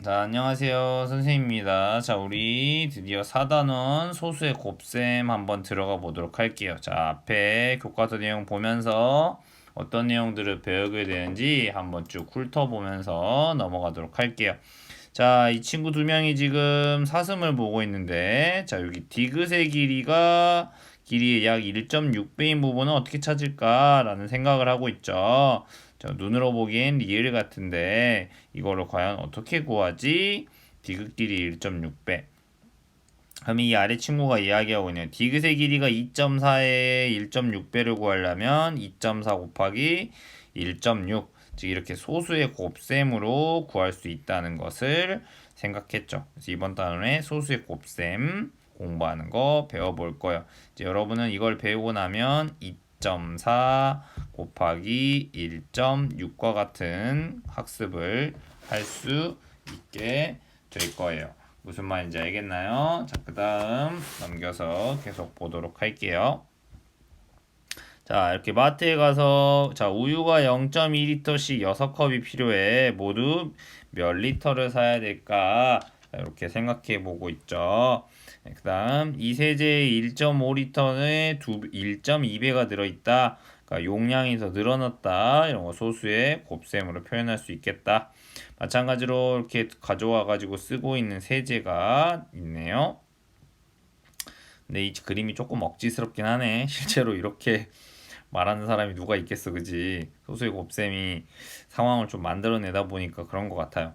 자, 안녕하세요. 선생님입니다. 자, 우리 드디어 4단원 소수의 곱셈 한번 들어가 보도록 할게요. 자, 앞에 교과서 내용 보면서 어떤 내용들을 배우게 되는지 한번 쭉 훑어보면서 넘어가도록 할게요. 자, 이 친구 두 명이 지금 사슴을 보고 있는데, 자, 여기 디귿의 길이가 길이의 약 1.6배인 부분은 어떻게 찾을까라는 생각을 하고 있죠. 자, 눈으로 보기엔 리을 같은데 이거를 과연 어떻게 구하지? 디귿 길이 1.6배. 그럼 이 아래 친구가 이야기하고 있네요. 디귿의 길이가 2.4에 1.6배를 구하려면 2.4 곱하기 1.6. 즉 이렇게 소수의 곱셈으로 구할 수 있다는 것을 생각했죠. 그래서 이번 단원에 소수의 곱셈 공부하는 거 배워볼 거예요. 이제 여러분은 이걸 배우고 나면 2.4 곱하기 1.6과 같은 학습을 할 수 있게 될 거예요. 무슨 말인지 알겠나요? 자, 그 다음 넘겨서 계속 보도록 할게요. 자, 이렇게 마트에 가서 자, 우유가 0.2리터씩 6컵이 필요해. 모두 몇 리터를 사야 될까? 자, 이렇게 생각해 보고 있죠. 네, 그 다음 이 세제에 1.5리터에 1.2배가 들어있다. 그러니까 용량이 더 늘어났다. 이런 거 소수의 곱셈으로 표현할 수 있겠다. 마찬가지로 이렇게 가져와 가지고 쓰고 있는 세제가 있네요. 근데 이 그림이 조금 억지스럽긴 하네. 실제로 이렇게 말하는 사람이 누가 있겠어, 그지? 소수의 곱셈이 상황을 좀 만들어내다 보니까 그런 것 같아요.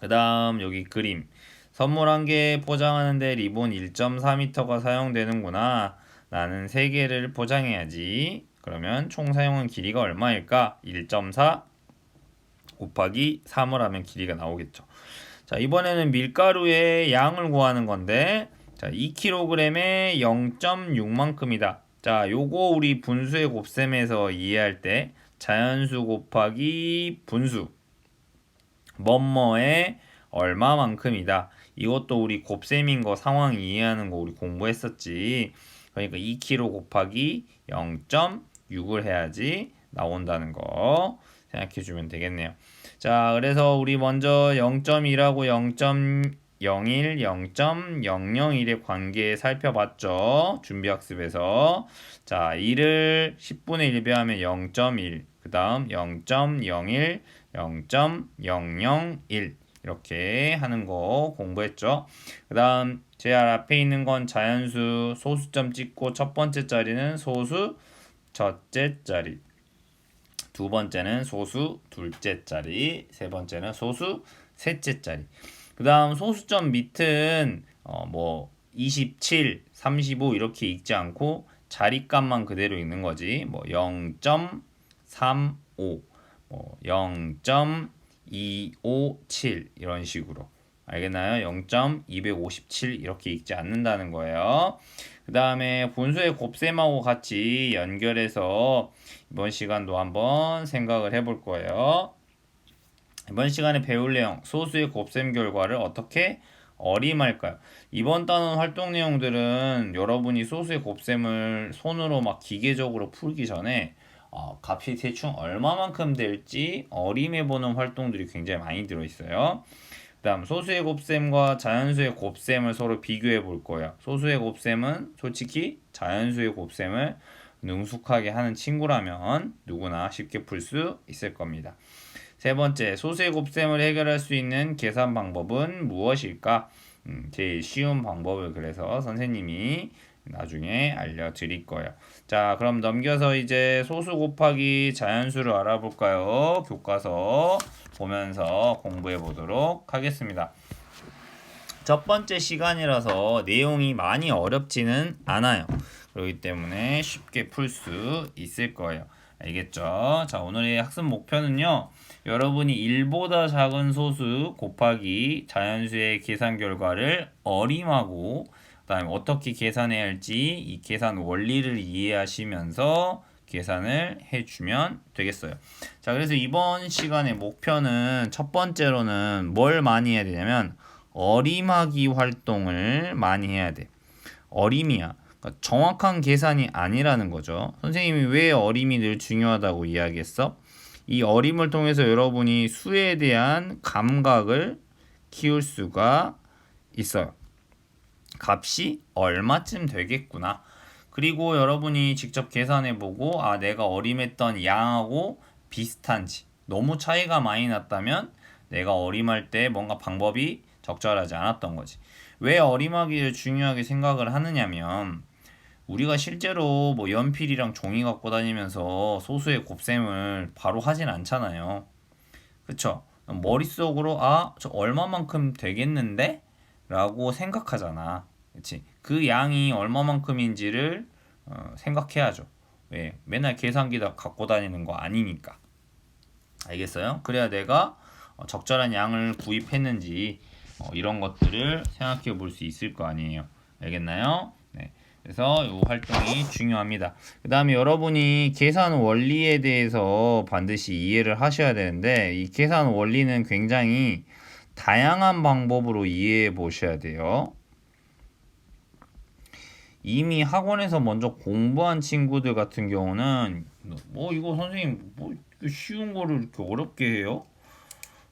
그 다음 여기 그림. 선물 한 개 포장하는데 리본 1.4m가 사용되는구나. 나는 3개를 포장해야지. 그러면 총 사용한 길이가 얼마일까? 1.4 곱하기 3을 하면 길이가 나오겠죠. 자, 이번에는 밀가루의 양을 구하는 건데 자, 2kg에 0.6만큼이다. 자, 요거 우리 분수의 곱셈에서 이해할 때 자연수 곱하기 분수 뭐뭐의 얼마만큼이다. 이것도 우리 곱셈인 거 상황 이해하는 거 우리 공부했었지. 그러니까 2kg 곱하기 0.6을 해야지 나온다는 거 생각해 주면 되겠네요. 자, 그래서 우리 먼저 0.1하고 0.01, 0.001의 관계 살펴봤죠. 준비학습에서. 자, 1을 10분의 1배 하면 0.1, 그 다음 0.01, 0.001 이렇게 하는 거 공부했죠. 그 다음 제 앞에 있는 건 자연수 소수점 찍고 첫 번째 자리는 소수 첫째 자리 두 번째는 소수 둘째 자리 세 번째는 소수 셋째 자리 그 다음 소수점 밑은 어 뭐 27, 35 이렇게 읽지 않고 자리값만 그대로 읽는 거지 뭐 0.35, 뭐 0. 257 이런 식으로 알겠나요? 0.257 이렇게 읽지 않는다는 거예요. 그 다음에 분수의 곱셈하고 같이 연결해서 이번 시간도 한번 생각을 해볼 거예요. 이번 시간에 배울 내용 소수의 곱셈 결과를 어떻게 어림할까요? 이번 단원 활동 내용들은 여러분이 소수의 곱셈을 손으로 막 기계적으로 풀기 전에 어, 값이 대충 얼마만큼 될지 어림해보는 활동들이 굉장히 많이 들어있어요. 그 다음 소수의 곱셈과 자연수의 곱셈을 서로 비교해 볼 거예요. 소수의 곱셈은 솔직히 자연수의 곱셈을 능숙하게 하는 친구라면 누구나 쉽게 풀 수 있을 겁니다. 세 번째, 소수의 곱셈을 해결할 수 있는 계산 방법은 무엇일까? 음, 제일 쉬운 방법을 그래서 선생님이 나중에 알려드릴 거예요. 자, 그럼 넘겨서 이제 소수 곱하기 자연수를 알아볼까요? 교과서 보면서 공부해 보도록 하겠습니다. 첫 번째 시간이라서 내용이 많이 어렵지는 않아요. 그렇기 때문에 쉽게 풀 수 있을 거예요. 알겠죠? 자, 오늘의 학습 목표는요. 여러분이 1보다 작은 소수 곱하기 자연수의 계산 결과를 어림하고 그 다음에 어떻게 계산해야 할지 이 계산 원리를 이해하시면서 계산을 해주면 되겠어요. 자, 그래서 이번 시간의 목표는 첫 번째로는 뭘 많이 해야 되냐면 어림하기 활동을 많이 해야 돼. 어림이야. 그러니까 정확한 계산이 아니라는 거죠. 선생님이 왜 어림이 늘 중요하다고 이야기했어? 이 어림을 통해서 여러분이 수에 대한 감각을 키울 수가 있어요. 값이 얼마쯤 되겠구나. 그리고 여러분이 직접 계산해 보고 아 내가 어림했던 양하고 비슷한지 너무 차이가 많이 났다면 내가 어림할 때 뭔가 방법이 적절하지 않았던 거지. 왜 어림하기를 중요하게 생각을 하느냐면 우리가 실제로 뭐 연필이랑 종이 갖고 다니면서 소수의 곱셈을 바로 하진 않잖아요. 그쵸? 머릿속으로 아, 저 얼마만큼 되겠는데? 라고 생각하잖아. 그치? 그 양이 얼마만큼인지를 어, 생각해야죠. 왜? 맨날 계산기 다 갖고 다니는 거 아니니까. 알겠어요? 그래야 내가 어, 적절한 양을 구입했는지 어, 이런 것들을 생각해 볼 수 있을 거 아니에요. 알겠나요? 네. 그래서 이 활동이 중요합니다. 그 다음에 여러분이 계산 원리에 대해서 반드시 이해를 하셔야 되는데 이 계산 원리는 굉장히 다양한 방법으로 이해해 보셔야 돼요. 이미 학원에서 먼저 공부한 친구들 같은 경우는 뭐 이거 선생님 뭐 쉬운 거를 이렇게 어렵게 해요?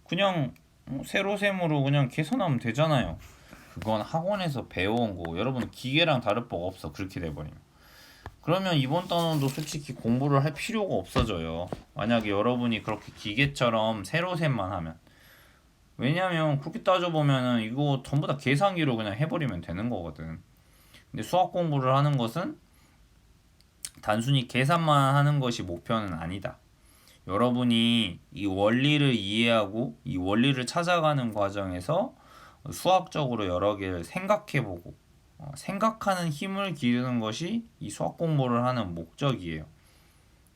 그냥 뭐 세로셈으로 그냥 계산하면 되잖아요. 그건 학원에서 배워온 거고 여러분 기계랑 다를 바가 없어 그렇게 돼버리면 그러면 이번 단원도 솔직히 공부를 할 필요가 없어져요 만약에 여러분이 그렇게 기계처럼 세로셈만 하면 왜냐면 그렇게 따져보면은 이거 전부 다 계산기로 그냥 해버리면 되는 거거든 근데 수학 공부를 하는 것은 단순히 계산만 하는 것이 목표는 아니다 여러분이 이 원리를 이해하고 이 원리를 찾아가는 과정에서 수학적으로 여러 개를 생각해보고 어, 생각하는 힘을 기르는 것이 이 수학 공부를 하는 목적이에요.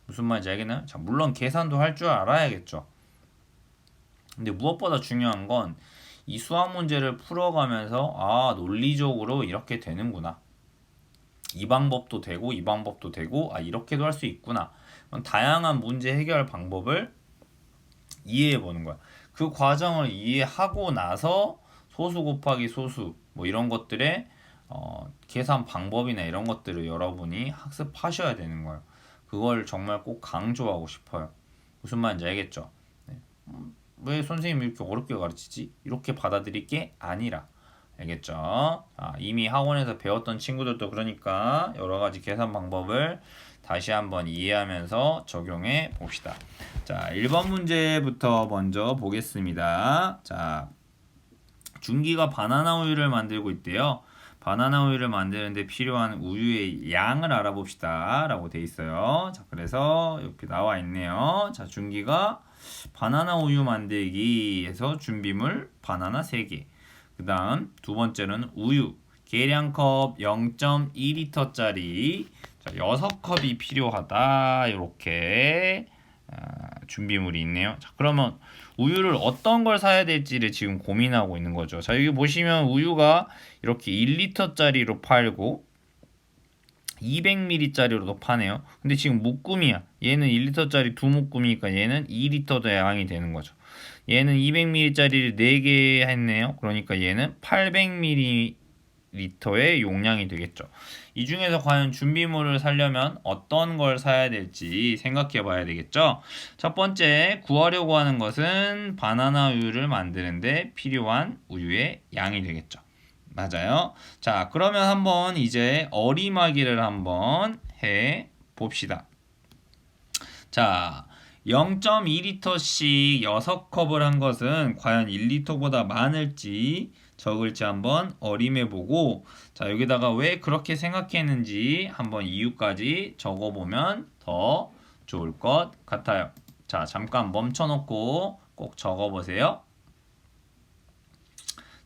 무슨 말인지 알겠나요? 자, 물론 계산도 할 줄 알아야겠죠. 근데 무엇보다 중요한 건 이 수학 문제를 풀어가면서 아 논리적으로 이렇게 되는구나. 이 방법도 되고 이 방법도 되고 아 이렇게도 할 수 있구나. 다양한 문제 해결 방법을 이해해 보는 거야. 그 과정을 이해하고 나서 소수 곱하기 소수 뭐 이런 것들의 어, 계산 방법이나 이런 것들을 여러분이 학습하셔야 되는 거예요. 그걸 정말 꼭 강조하고 싶어요. 무슨 말인지 알겠죠? 네. 음, 왜 선생님이 이렇게 어렵게 가르치지? 이렇게 받아들일 게 아니라 알겠죠? 아, 이미 학원에서 배웠던 친구들도 그러니까 여러 가지 계산 방법을 다시 한번 이해하면서 적용해 봅시다. 자, 1번 문제부터 먼저 보겠습니다. 자, 준기가 바나나 우유를 만들고 있대요. 바나나 우유를 만드는데 필요한 우유의 양을 알아봅시다. 라고 돼 있어요. 자, 그래서 이렇게 나와 있네요. 자, 준기가 바나나 우유 만들기에서 준비물 바나나 3개. 그 다음 두 번째는 우유. 계량컵 0.2리터짜리 6컵이 필요하다. 이렇게 아, 준비물이 있네요. 자, 그러면 우유를 어떤 걸 사야 될지를 지금 고민하고 있는 거죠. 자, 여기 보시면 우유가 이렇게 1리터짜리로 팔고 200ml짜리로도 파네요. 근데 지금 묶음이야. 얘는 1리터짜리 두 묶음이니까 얘는 2리터 양이 되는 거죠. 얘는 200ml짜리를 4개 했네요. 그러니까 얘는 800ml 리터의 용량이 되겠죠. 이 중에서 과연 준비물을 사려면 어떤 걸 사야 될지 생각해 봐야 되겠죠. 첫 번째, 구하려고 하는 것은 바나나 우유를 만드는데 필요한 우유의 양이 되겠죠. 맞아요. 자, 그러면 한번 이제 어리마기를 한번 해 봅시다. 자, 0.2리터씩 6컵을 한 것은 과연 1리터보다 많을지 적을지 한번 어림해 보고 자 여기다가 왜 그렇게 생각했는지 한번 이유까지 적어 보면 더 좋을 것 같아요. 자 잠깐 멈춰 놓고 꼭 적어 보세요.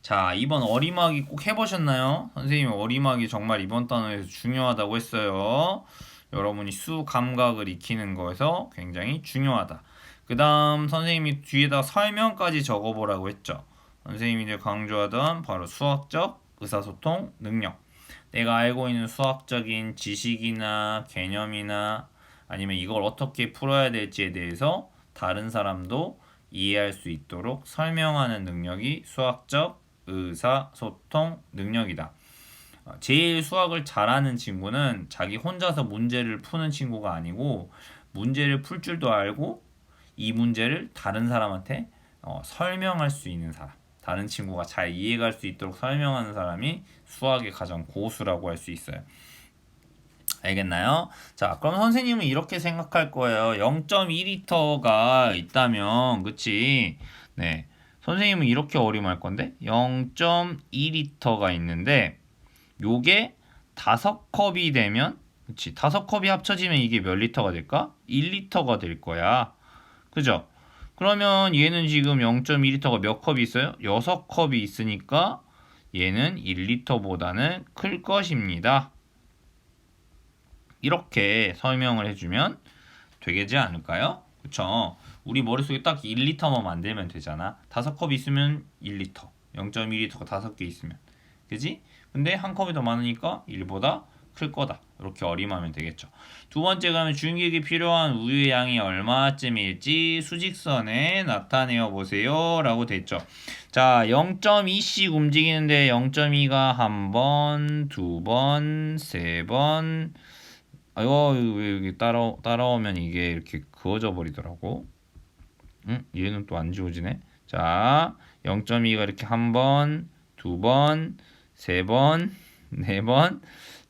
자 이번 어림하기 꼭 해보셨나요? 선생님이 어림하기 정말 이번 단어에서 중요하다고 했어요. 여러분이 수 감각을 익히는 거에서 굉장히 중요하다. 그 다음 선생님이 뒤에다 설명까지 적어보라고 했죠. 선생님이 강조하던 바로 수학적 의사소통 능력. 내가 알고 있는 수학적인 지식이나 개념이나 아니면 이걸 어떻게 풀어야 될지에 대해서 다른 사람도 이해할 수 있도록 설명하는 능력이 수학적 의사소통 능력이다. 어, 제일 수학을 잘하는 친구는 자기 혼자서 문제를 푸는 친구가 아니고 문제를 풀 줄도 알고 이 문제를 다른 사람한테 어, 설명할 수 있는 사람. 다른 친구가 잘 이해할 수 있도록 설명하는 사람이 수학의 가장 고수라고 할 수 있어요. 알겠나요? 자, 그럼 선생님은 이렇게 생각할 거예요. 0.2리터가 있다면, 그치? 네. 선생님은 이렇게 어림할 건데, 0.2리터가 있는데, 요게 다섯 컵이 되면, 그치? 다섯 컵이 합쳐지면 이게 몇 리터가 될까? 1리터가 될 거야. 그죠? 그러면 얘는 지금 0.2리터가 몇 컵이 있어요? 6컵이 있으니까 얘는 1리터보다는 클 것입니다. 이렇게 설명을 해주면 되겠지 않을까요? 그쵸? 우리 머릿속에 딱 1리터만 만들면 되잖아. 다섯 컵 있으면 1리터. 0.1리터가 다섯 개 있으면. 그지? 근데 한 컵이 더 많으니까 1보다 클 거다. 이렇게 어림하면 되겠죠. 두 번째 가면 중기에 필요한 우유의 양이 얼마쯤일지 수직선에 나타내어 보세요. 라고 됐죠. 자, 0.2씩 움직이는데 0.2가 한 번, 두 번, 세 번. 아이고, 왜 여기 따라, 따라오면 이게 이렇게 그어져 버리더라고. 응? 얘는 또 안 지워지네. 자, 0.2가 이렇게 한 번, 두 번, 세 번, 네 번,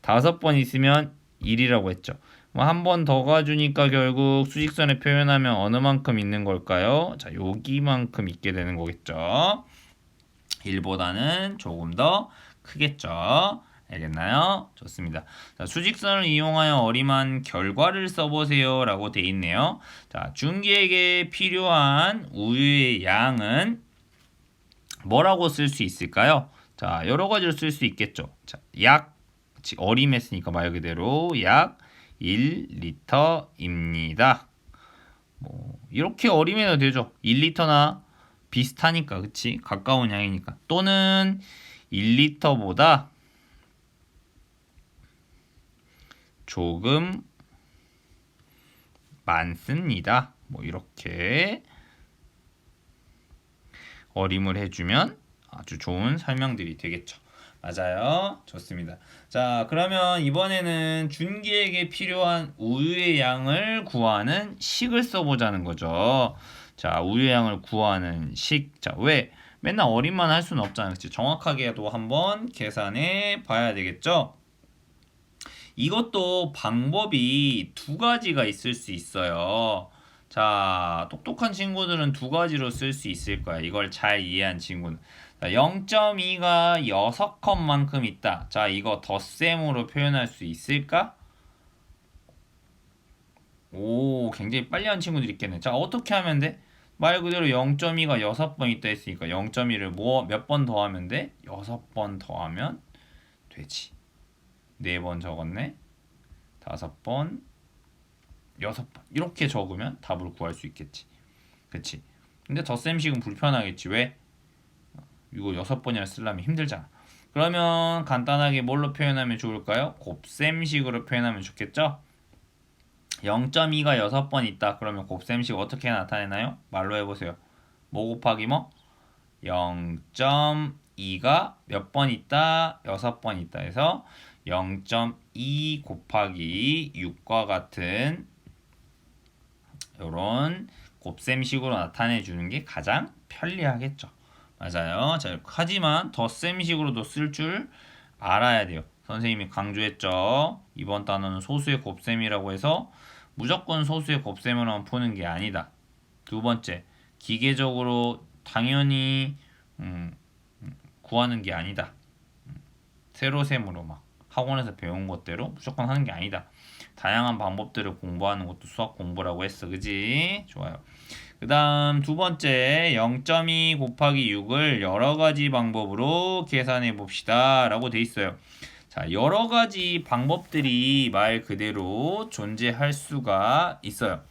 다섯 번 있으면 1이라고 했죠. 뭐 한 번 더 가주니까 결국 수직선에 표현하면 어느 만큼 있는 걸까요? 자, 여기만큼 있게 되는 거겠죠. 1보다는 조금 더 크겠죠. 알겠나요? 좋습니다. 자, 수직선을 이용하여 어림한 결과를 써보세요. 라고 돼 있네요. 자, 중기에게 필요한 우유의 양은 뭐라고 쓸 수 있을까요? 자, 여러 가지로 쓸 수 있겠죠. 자, 약, 어림했으니까 말 그대로 약 1리터입니다. 뭐, 이렇게 어림해도 되죠. 1리터나 비슷하니까, 그치? 가까운 양이니까. 또는 1리터보다 조금 많습니다. 뭐 이렇게 어림을 해주면 아주 좋은 설명들이 되겠죠. 맞아요. 좋습니다. 자, 그러면 이번에는 준기에게 필요한 우유의 양을 구하는 식을 써보자는 거죠. 자, 우유의 양을 구하는 식. 자, 왜? 맨날 어림만 할 수는 없잖아요. 그치? 정확하게도 한번 계산해 봐야 되겠죠? 이것도 방법이 두 가지가 있을 수 있어요. 자, 똑똑한 친구들은 두 가지로 쓸 수 있을 거야. 이걸 잘 이해한 친구는. 0.2가 6컵만큼 있다. 자, 이거 덧셈으로 표현할 수 있을까? 오, 굉장히 빨리 한 친구들이 있겠네. 자, 어떻게 하면 돼? 말 그대로 0.2가 6번 있다 했으니까 0.2를 뭐 몇 번 더하면 돼? 6번 더하면 되지. 네 번 적었네. 다섯 번, 여섯 번 이렇게 적으면 답을 구할 수 있겠지. 그치? 근데 덧셈식은 불편하겠지. 왜? 이거 여섯 번이나 쓰려면 힘들잖아. 그러면 간단하게 뭘로 표현하면 좋을까요? 곱셈식으로 표현하면 좋겠죠? 0.2가 6번 있다. 그러면 곱셈식 어떻게 나타내나요? 말로 해보세요. 뭐 곱하기 뭐? 0.2가 몇 번 있다? 6번 있다 해서 0.2 곱하기 6과 같은 이런 곱셈식으로 나타내 주는 게 가장 편리하겠죠. 맞아요. 자, 하지만 덧셈식으로도 쓸 줄 알아야 돼요. 선생님이 강조했죠. 이번 단어는 소수의 곱셈이라고 해서 무조건 소수의 곱셈으로만 푸는 게 아니다. 두 번째, 기계적으로 당연히 음, 구하는 게 아니다. 세로셈으로 막 학원에서 배운 것대로 무조건 하는 게 아니다. 다양한 방법들을 공부하는 것도 수학 공부라고 했어. 그지? 좋아요. 그 다음 두 번째 0.2 곱하기 6을 여러 가지 방법으로 계산해 봅시다. 라고 돼 있어요. 자, 여러 가지 방법들이 말 그대로 존재할 수가 있어요.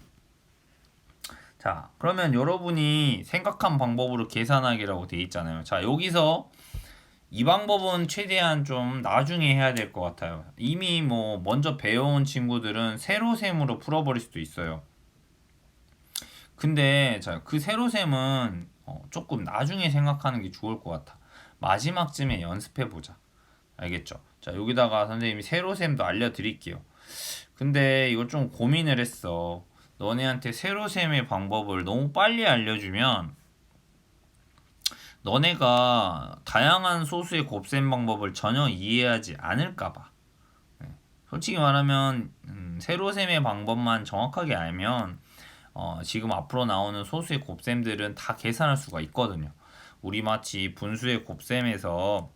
자, 그러면 여러분이 생각한 방법으로 계산하기라고 돼 있잖아요. 자, 여기서 이 방법은 최대한 좀 나중에 해야 될 것 같아요. 이미 뭐 먼저 배워온 친구들은 세로셈으로 풀어버릴 수도 있어요. 근데 자, 그 세로셈은 어, 조금 나중에 생각하는 게 좋을 것 같아. 마지막쯤에 연습해 보자. 알겠죠? 자, 여기다가 선생님이 세로셈도 알려드릴게요. 근데 이걸 좀 고민을 했어. 너네한테 세로셈의 방법을 너무 빨리 알려주면 너네가 다양한 소수의 곱셈 방법을 전혀 이해하지 않을까봐. 네. 솔직히 말하면 음, 세로셈의 방법만 정확하게 알면 어, 지금 앞으로 나오는 소수의 곱셈들은 다 계산할 수가 있거든요. 우리 마치 분수의 곱셈에서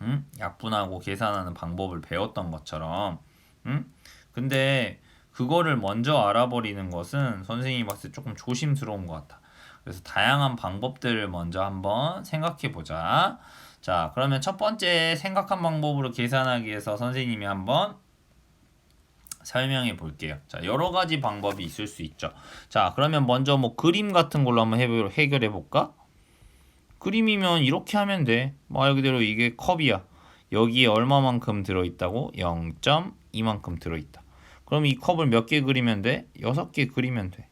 음? 약분하고 계산하는 방법을 배웠던 것처럼 음? 근데 그거를 먼저 알아버리는 것은 선생님이 봤을 때 조금 조심스러운 것 같아. 그래서 다양한 방법들을 먼저 한번 생각해 보자. 자, 그러면 첫 번째 생각한 방법으로 계산하기 위해서 선생님이 한번 설명해 볼게요. 자, 여러 가지 방법이 있을 수 있죠. 자, 그러면 먼저 뭐 그림 같은 걸로 한번 해보, 해결해 볼까? 그림이면 이렇게 하면 돼. 말 그대로 이게 컵이야. 여기에 얼마만큼 들어있다고? 0.2만큼 들어있다. 그럼 이 컵을 몇 개 그리면 돼? 6개 그리면 돼.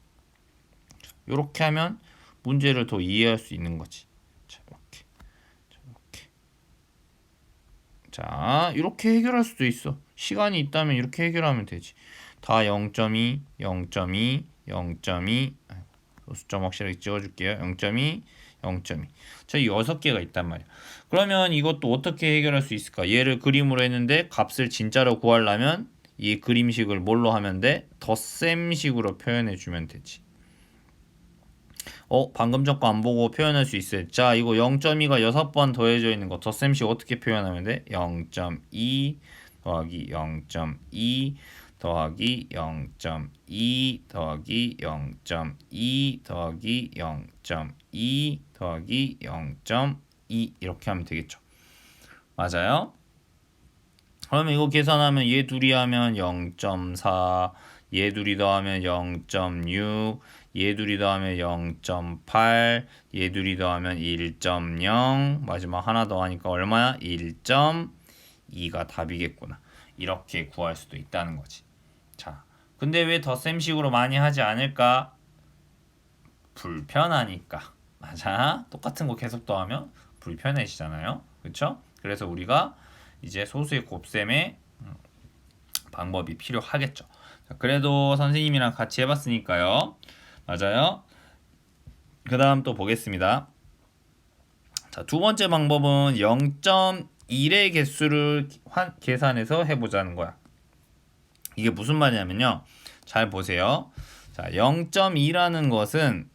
이렇게 하면 문제를 더 이해할 수 있는 거지. 자, 이렇게. 자, 이렇게. 자, 이렇게 해결할 수도 있어. 시간이 있다면 이렇게 해결하면 되지. 다 0.2, 0.2, 0.2. 수점 확실하게 찍어줄게요. 0.2, 0.2. 자, 이 여섯 개가 있단 말이야. 그러면 이것도 어떻게 해결할 수 있을까? 얘를 그림으로 했는데 값을 진짜로 구하려면 이 그림식을 뭘로 하면 돼? 덧셈식으로 표현해 주면 되지. 어, 방금 전 거 안 보고 표현할 수 있어요. 자, 이거 0.2가 6번 더해져 있는 거 덧셈식 어떻게 표현하면 돼? 0.2 더하기 0.2 더하기 0.2 더하기 0.2 더하기 0.2 더하기 0.2 이렇게 하면 되겠죠. 맞아요? 그러면 이거 계산하면 얘 둘이 하면 0.4, 얘 둘이 더하면 0.6, 얘 둘이 더하면 0.8, 얘 둘이 더하면 1.0, 마지막 하나 더하니까 얼마야? 1.2가 답이겠구나. 이렇게 구할 수도 있다는 거지. 자, 근데 왜 덧셈식으로 많이 하지 않을까? 불편하니까. 맞아. 똑같은 거 계속 더하면 불편해지잖아요. 그렇죠? 그래서 우리가 이제 소수의 곱셈의 음, 방법이 필요하겠죠. 자, 그래도 선생님이랑 같이 해봤으니까요. 맞아요. 그 다음 또 보겠습니다. 자, 두 번째 방법은 0.1의 개수를 환, 계산해서 해보자는 거야. 이게 무슨 말이냐면요. 잘 보세요. 자, 0.2라는 것은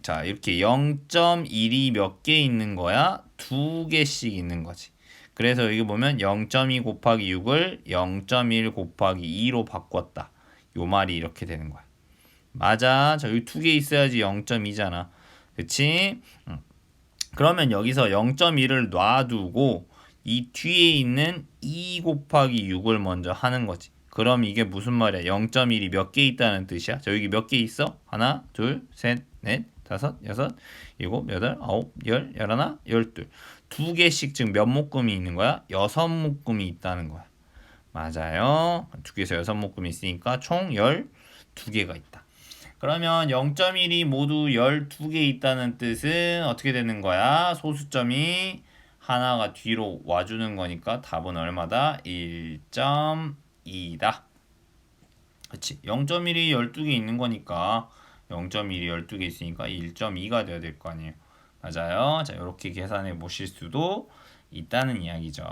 자, 이렇게 0.1이 몇 개 있는 거야? 두 개씩 있는 거지. 그래서 여기 보면 0.2 곱하기 6을 0.1 곱하기 2로 바꿨다. 요 말이 이렇게 되는 거야. 맞아. 자, 여기 두 개 있어야지 0.2잖아. 그치? 응. 그러면 여기서 0.1을 놔두고 이 뒤에 있는 2 곱하기 6을 먼저 하는 거지. 그럼 이게 무슨 말이야? 0.1이 몇 개 있다는 뜻이야? 자, 여기 몇 개 있어? 하나, 둘, 셋, 넷, 다섯, 여섯, 일곱, 여덟, 아홉, 열, 열하나, 열둘. 두 개씩 지금 몇 묶음이 있는 거야? 여섯 묶음이 있다는 거야. 맞아요. 두 개에서 여섯 묶음이 있으니까 총 열 두 개가 있다. 그러면 0.1이 모두 12개 있다는 뜻은 어떻게 되는 거야? 소수점이 하나가 뒤로 와주는 거니까 답은 얼마다? 1.2다. 그치? 0.1이 12개 있는 거니까 0.1이 12개 있으니까 1.2가 돼야 될 거 아니에요. 맞아요. 자, 이렇게 계산해 보실 수도 있다는 이야기죠.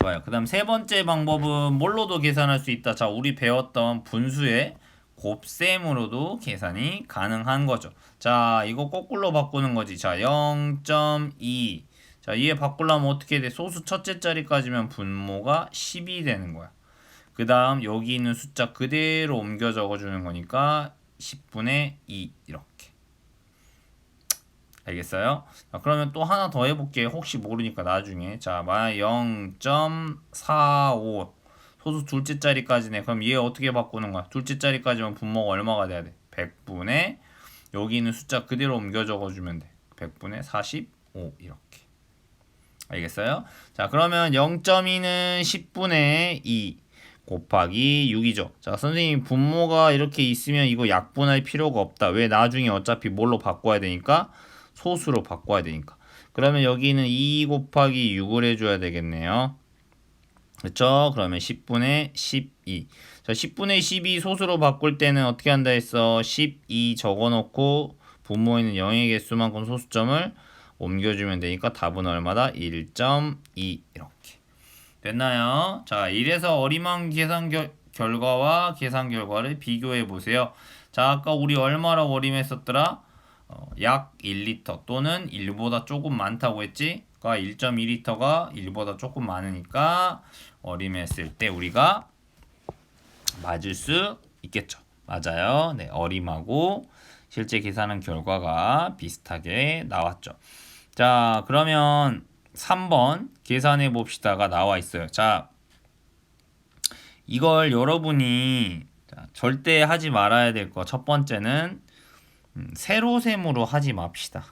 좋아요. 그 다음 세 번째 방법은 뭘로도 계산할 수 있다. 자, 우리 배웠던 분수의 곱셈으로도 계산이 가능한 거죠. 자, 이거 거꾸로 바꾸는 거지. 자, 0.2. 자, 이에 바꾸려면 어떻게 돼? 소수 첫째 자리까지면 분모가 10이 되는 거야. 그 다음 여기 있는 숫자 그대로 옮겨 적어주는 거니까 10분의 2 이렇게. 알겠어요? 자, 그러면 또 하나 더 해볼게. 혹시 모르니까 나중에. 자, 만약 0.45 소수 둘째 자리까지네. 그럼 얘 어떻게 바꾸는 거야? 둘째 자리까지면 분모가 얼마가 돼야 돼? 100분의 여기 있는 숫자 그대로 옮겨 적어주면 돼. 100분의 45 이렇게. 알겠어요? 자 그러면 0.2는 10분의 2 곱하기 6이죠. 자 선생님 분모가 이렇게 있으면 이거 약분할 필요가 없다. 왜 나중에 어차피 뭘로 바꿔야 되니까? 소수로 바꿔야 되니까. 그러면 여기는 2 곱하기 6을 해줘야 되겠네요. 그렇죠? 그러면 10분의 12. 자, 10분의 12 소수로 바꿀 때는 어떻게 한다 했어? 12 적어놓고 분모에 있는 0의 개수만큼 소수점을 옮겨주면 되니까 답은 얼마다? 1.2 이렇게. 됐나요? 자, 이래서 어리망 계산 결, 결과와 계산 결과를 비교해 보세요. 자, 아까 우리 얼마라고 어림했었더라? 어, 약 1리터 또는 1보다 조금 많다고 했지? 그러니까 1.2리터가 1보다 조금 많으니까 어림했을 때 우리가 맞을 수 있겠죠. 맞아요. 네, 어림하고 실제 계산한 결과가 비슷하게 나왔죠. 자, 그러면 3번 계산해 봅시다가 나와 있어요. 자, 이걸 여러분이 자, 절대 하지 말아야 될 거 첫 번째는 음, 세로셈으로 하지 맙시다.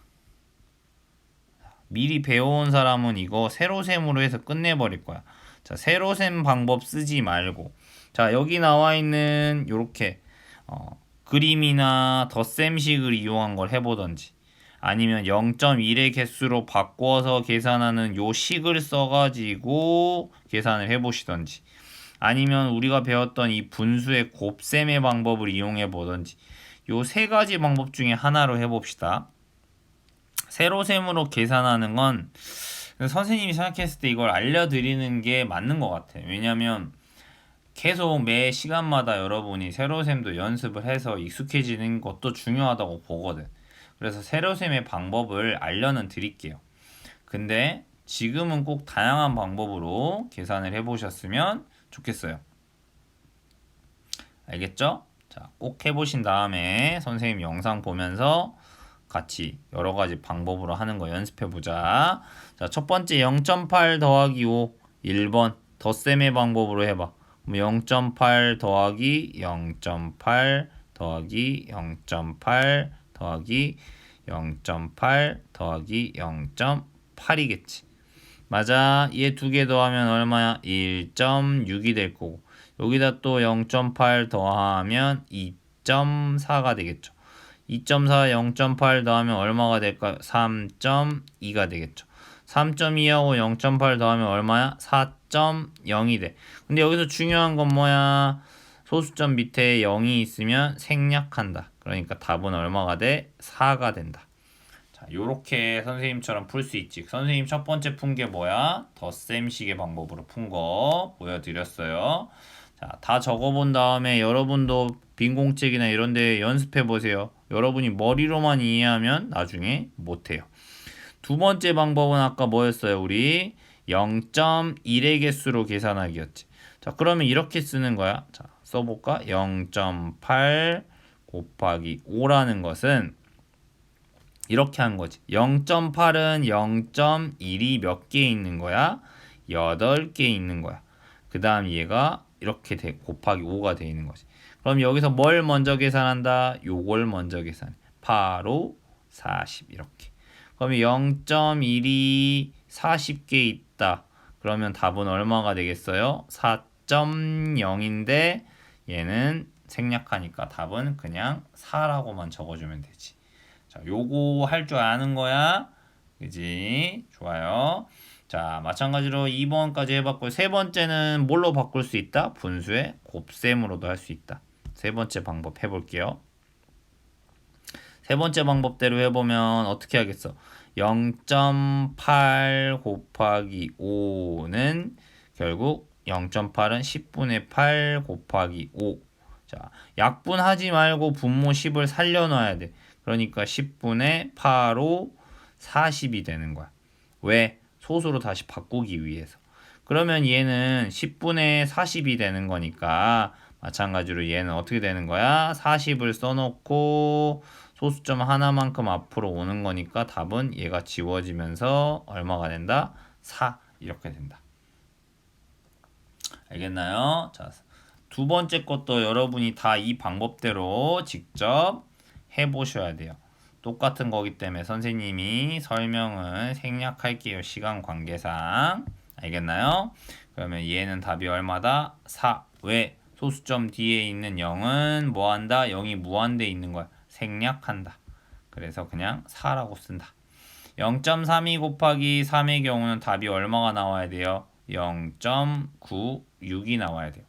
미리 배워온 사람은 이거 세로셈으로 해서 끝내버릴 거야. 자, 세로셈 방법 쓰지 말고. 자, 여기 나와 있는 요렇게 어, 그림이나 덧셈식을 이용한 걸 해보던지 아니면 0.1의 개수로 바꿔서 계산하는 요 식을 써가지고 계산을 해보시던지 아니면 우리가 배웠던 이 분수의 곱셈의 방법을 이용해 보던지 요 세 가지 방법 중에 하나로 해봅시다. 세로셈으로 계산하는 건 선생님이 생각했을 때 이걸 알려드리는 게 맞는 것 같아요. 왜냐하면 계속 매 시간마다 여러분이 세로셈도 연습을 해서 익숙해지는 것도 중요하다고 보거든. 그래서 세로셈의 방법을 알려는 드릴게요. 근데 지금은 꼭 다양한 방법으로 계산을 해보셨으면 좋겠어요. 알겠죠? 자, 꼭 해보신 다음에 선생님 영상 보면서 같이 여러 가지 방법으로 하는 거 연습해 보자. 자, 첫 번째 0.8 더하기 5 1번 덧셈의 방법으로 해봐. 0.8 더하기 0.8 더하기 0.8 더하기 0.8 더하기 0.8이겠지. 맞아. 얘 두 개 더하면 얼마야? 1.6이 될 거고. 여기다 또 0.8 더하면 2.4가 되겠죠. 2.4, 0.8 더하면 얼마가 될까요? 3.2가 되겠죠. 3.2하고 0.8 더하면 얼마야? 4.0이 돼. 근데 여기서 중요한 건 뭐야? 소수점 밑에 0이 있으면 생략한다. 그러니까 답은 얼마가 돼? 4가 된다. 자, 요렇게 선생님처럼 풀 수 있지. 선생님 첫 번째 푼 게 뭐야? 덧셈식의 방법으로 푼 거 보여드렸어요. 자, 다 적어본 다음에 여러분도 빈공책이나 이런 데 연습해 보세요. 여러분이 머리로만 이해하면 나중에 못해요. 두 번째 방법은 아까 뭐였어요? 우리 0.1의 개수로 계산하기였지. 자, 그러면 이렇게 쓰는 거야. 자, 써볼까? 0.8 곱하기 5라는 것은 이렇게 한 거지. 0.8은 0.1이 몇 개 있는 거야? 8개 있는 거야. 그 다음 얘가 이렇게 돼, 곱하기 5가 돼 있는 거지. 그럼 여기서 뭘 먼저 계산한다? 요걸 먼저 계산해. 8, 5, 40 이렇게. 그럼 0.1이 40개 있다. 그러면 답은 얼마가 되겠어요? 4.0인데 얘는 생략하니까 답은 그냥 4라고만 적어주면 되지. 자, 요거 할 줄 아는 거야. 그지? 좋아요. 자, 마찬가지로 2번까지 해봤고요. 세 번째는 뭘로 바꿀 수 있다? 분수의 곱셈으로도 할 수 있다. 세 번째 방법 해볼게요. 세 번째 방법대로 해보면 어떻게 하겠어? 0.8 곱하기 5는 결국 0.8은 10분의 8 곱하기 5. 자, 약분하지 말고 분모 10을 살려놔야 돼. 그러니까 10분의 8로 40이 되는 거야. 왜? 소수로 다시 바꾸기 위해서. 그러면 얘는 10분의 40이 되는 거니까 마찬가지로 얘는 어떻게 되는 거야? 40을 써놓고 소수점 하나만큼 앞으로 오는 거니까 답은 얘가 지워지면서 얼마가 된다? 4 이렇게 된다. 알겠나요? 자, 두 번째 것도 여러분이 다 이 방법대로 직접 해보셔야 돼요. 똑같은 거기 때문에 선생님이 설명을 생략할게요. 시간 관계상. 알겠나요? 그러면 얘는 답이 얼마다? 4. 왜? 소수점 뒤에 있는 0은 뭐한다? 0이 무한대 있는 거야. 생략한다. 그래서 그냥 4라고 쓴다. 0.32 곱하기 3의 경우는 답이 얼마가 나와야 돼요? 0.96이 나와야 돼요.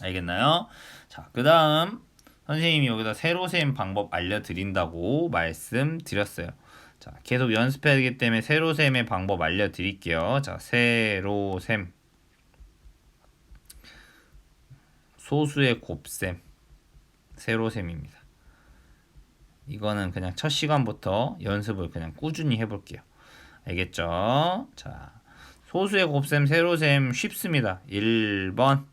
알겠나요? 자, 그 다음 선생님이 여기다 세로셈 방법 알려드린다고 말씀드렸어요. 자, 계속 연습해야 되기 때문에 세로 셈의 방법 알려드릴게요. 자, 세로 셈. 소수의 곱셈. 세로셈입니다. 이거는 그냥 첫 시간부터 연습을 그냥 꾸준히 해볼게요. 알겠죠? 자, 소수의 곱셈, 세로셈 쉽습니다. 1번.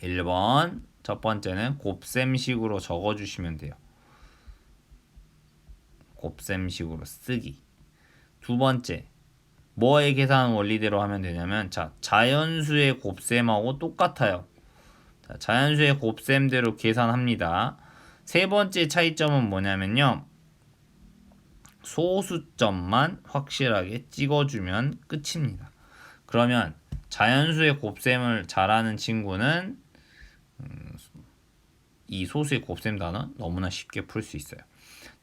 1번. 첫 번째는 곱셈식으로 적어주시면 돼요. 곱셈식으로 쓰기. 두 번째, 뭐의 계산 원리대로 하면 되냐면, 자, 자연수의 곱셈하고 똑같아요. 자, 자연수의 곱셈대로 계산합니다. 세 번째 차이점은 뭐냐면요. 소수점만 확실하게 찍어주면 끝입니다. 그러면 자연수의 곱셈을 잘하는 친구는 음, 이 소수의 곱셈 단어 너무나 쉽게 풀 수 있어요.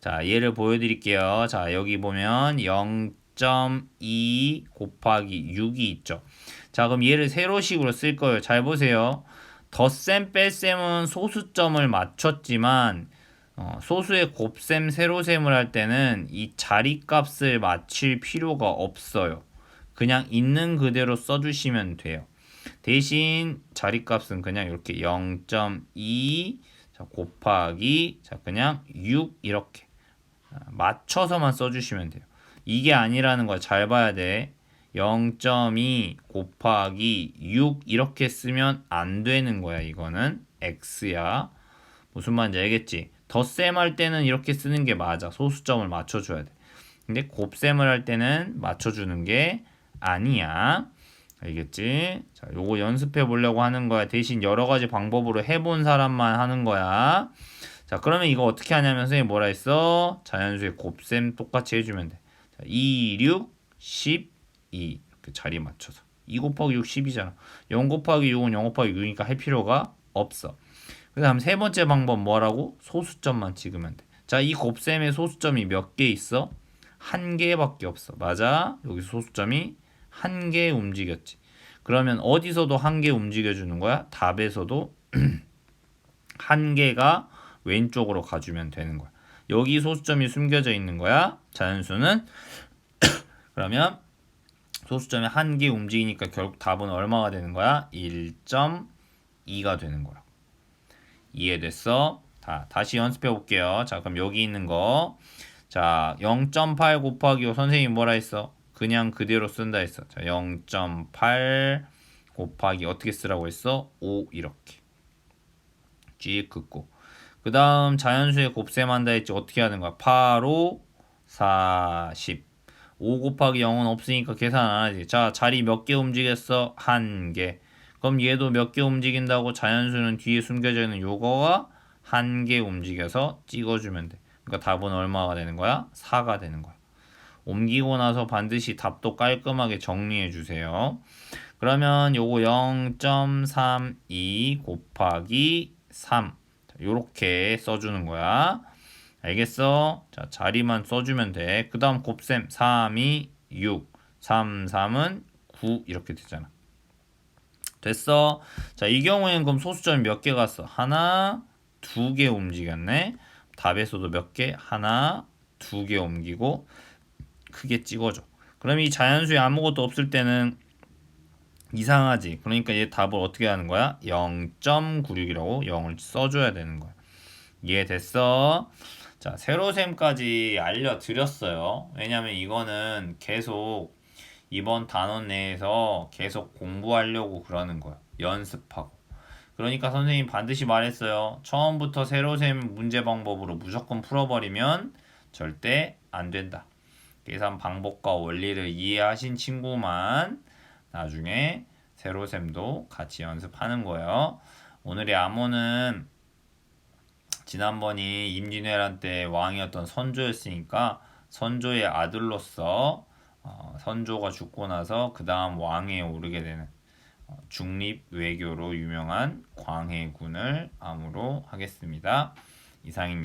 자, 예를 보여드릴게요. 자, 여기 보면 0.2 곱하기 6이 있죠. 자, 그럼 얘를 세로식으로 쓸 거예요. 잘 보세요. 덧셈 뺄셈은 소수점을 맞췄지만 어, 소수의 곱셈 세로셈을 할 때는 이 자리값을 맞출 필요가 없어요. 그냥 있는 그대로 써주시면 돼요. 대신 자리값은 그냥 이렇게 0.2 자, 곱하기 자 그냥 6 이렇게 맞춰서만 써주시면 돼요. 이게 아니라는 걸 잘 봐야 돼. 0.2 곱하기 6 이렇게 쓰면 안 되는 거야. 이거는 x야. 무슨 말인지 알겠지? 덧셈 할 때는 이렇게 쓰는 게 맞아. 소수점을 맞춰줘야 돼. 근데 곱셈을 할 때는 맞춰주는 게 아니야. 알겠지? 자, 요거 연습해 보려고 하는 거야. 대신 여러 가지 방법으로 해본 사람만 하는 거야. 자, 그러면 이거 어떻게 하냐면 선생님 뭐라 했어? 자연수의 곱셈 똑같이 해주면 돼. 자, 2, 6, 10, 2 이렇게 자리 맞춰서 2 곱하기 6, 10이잖아. 0 곱하기 6은 0 곱하기 6이니까 할 필요가 없어. 그 다음 세 번째 방법 뭐라고? 소수점만 찍으면 돼. 자, 이 곱셈의 소수점이 몇 개 있어? 한 개밖에 없어. 맞아? 여기 소수점이 한 개 움직였지. 그러면 어디서도 한 개 움직여주는 거야? 답에서도 한 개가 왼쪽으로 가주면 되는 거야. 여기 소수점이 숨겨져 있는 거야. 자연수는 그러면 소수점이 한 개 움직이니까 결국 답은 얼마가 되는 거야? 1.2가 되는 거야. 이해됐어? 다, 다시 연습해 볼게요. 자, 그럼 여기 있는 거. 자, 0.8 곱하기 5 선생님이 뭐라 했어? 그냥 그대로 쓴다 했어. 자, 0.8 곱하기 어떻게 쓰라고 했어? 5 이렇게. 쥐 긋고. 그 다음 자연수의 곱셈한다 했지. 어떻게 하는 거야? 8, 5, 40. 5 곱하기 0은 없으니까 계산 안 하지. 자, 자리 몇 개 움직였어? 한 개. 그럼 얘도 몇 개 움직인다고 자연수는 뒤에 숨겨져 있는 요거가 한개 움직여서 찍어주면 돼. 그러니까 답은 얼마가 되는 거야? 4가 되는 거야. 옮기고 나서 반드시 답도 깔끔하게 정리해 주세요. 그러면 요거 0.32 곱하기 3 요렇게 써주는 거야. 알겠어? 자, 자리만 써주면 돼. 그 다음 곱셈 3이 6, 3, 3은 9 이렇게 되잖아. 됐어? 자, 이 경우에는 그럼 소수점이 몇 개 갔어? 하나, 두 개 움직였네. 답에서도 몇 개? 하나, 두 개 옮기고 크게 찍어줘. 그럼 이 자연수에 아무것도 없을 때는 이상하지. 그러니까 얘 답을 어떻게 하는 거야? 0.96이라고 0을 써줘야 되는 거야. 이해됐어? 자, 세로셈까지 알려드렸어요. 왜냐면 이거는 계속 이번 단원 내에서 계속 공부하려고 그러는 거야. 연습하고. 그러니까 선생님 반드시 말했어요. 처음부터 세로셈 문제 방법으로 무조건 풀어버리면 절대 안 된다. 계산 방법과 원리를 이해하신 친구만 나중에 세로셈도 같이 연습하는 거예요. 오늘의 암호는 지난번이 임진왜란 때 왕이었던 선조였으니까 선조의 아들로서 어, 선조가 죽고 나서 그 다음 왕에 오르게 되는 어, 중립 외교로 유명한 광해군을 암으로 하겠습니다. 이상입니다.